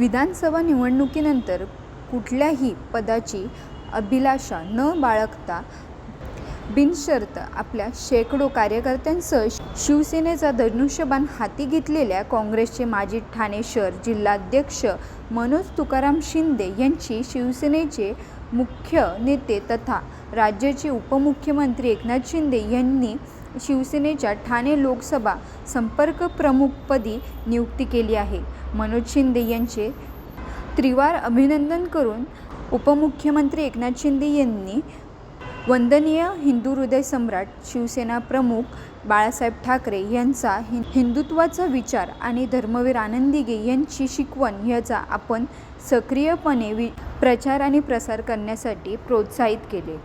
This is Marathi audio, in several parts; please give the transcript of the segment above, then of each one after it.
विधानसभा निवडणुकीनंतर कुठल्याही पदाची अभिलाषा न बाळगता बिनशर्त आपल्या शेकडो कार्यकर्त्यांसह शिवसेनेचा धनुष्यबाण हाती घेतलेल्या काँग्रेसचे माजी ठाणे शहर जिल्हाध्यक्ष मनोज तुकाराम शिंदे यांची शिवसेनेचे मुख्य नेते तथा राज्याचे उपमुख्यमंत्री एकनाथ शिंदे यांनी शिवसेनेच्या ठाणे लोकसभा संपर्क प्रमुखपदी नियुक्ती केली आहे. मनोज शिंदे यांचे त्रिवार अभिनंदन करून उपमुख्यमंत्री एकनाथ शिंदे यांनी वंदनीय हिंदू हृदय सम्राट शिवसेना प्रमुख बाळासाहेब ठाकरे यांचा हि हिंदुत्वाचा विचार आणि धर्मवीर आनंदीगे यांची शिकवण याचा आपण सक्रियपणे वि प्रचार आणि प्रसार करण्यासाठी प्रोत्साहित केले.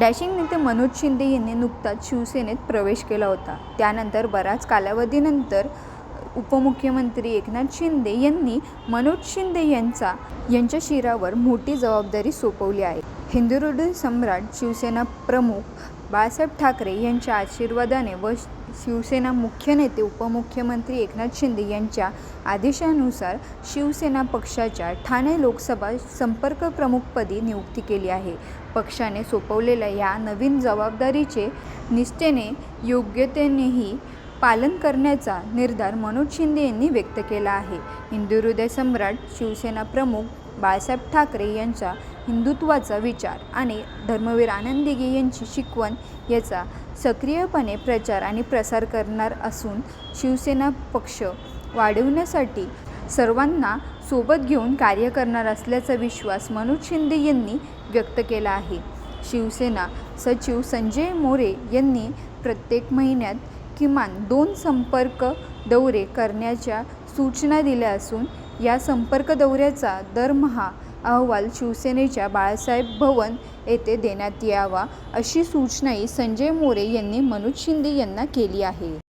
डॅशिंग नेते मनोज शिंदे यांनी नुकताच शिवसेनेत प्रवेश केला होता. त्यानंतर बराच कालावधीनंतर उपमुख्यमंत्री एकनाथ शिंदे यांनी मनोज शिंदे यांचा यांच्या शिरावर मोठी जबाबदारी सोपवली आहे. हिंदू सम्राट शिवसेना प्रमुख बाळासाहेब ठाकरे यांच्या आशीर्वादाने व शिवसेना मुख्य नेते उपमुख्यमंत्री एकनाथ शिंदे यांच्या आदेशानुसार शिवसेना पक्षाच्या ठाणे लोकसभा संपर्क प्रमुखपदी नियुक्ती केली आहे. पक्षाने सोपवलेल्या या नवीन जबाबदारीचे निष्ठेने योग्यतेनेही पालन करण्याचा निर्धार मनोज शिंदे यांनी व्यक्त केला आहे. हिंदुहृदय सम्राट शिवसेना प्रमुख बाळासाहेब ठाकरे यांचा हिंदुत्वाचा विचार आणि धर्मवीर आनंदीगे यांची शिकवण याचा सक्रियपणे प्रचार आणि प्रसार करणार असून शिवसेना पक्ष वाढवण्यासाठी सर्वांना सोबत घेऊन कार्य करणार असल्याचा विश्वास मनोज शिंदे यांनी व्यक्त केला आहे. शिवसेना सचिव संजय मोरे यांनी प्रत्येक महिन्यात किमान दोन संपर्क दौरे करण्याच्या सूचना दिल्या असून या संपर्क दौऱ्याचा दरमहा अहवाल शिवसेनेच्या बाळासाहेब भवन येथे देण्यात यावा अशी सूचनाही संजय मोरे यांनी मनोज शिंदे यांना केली आहे.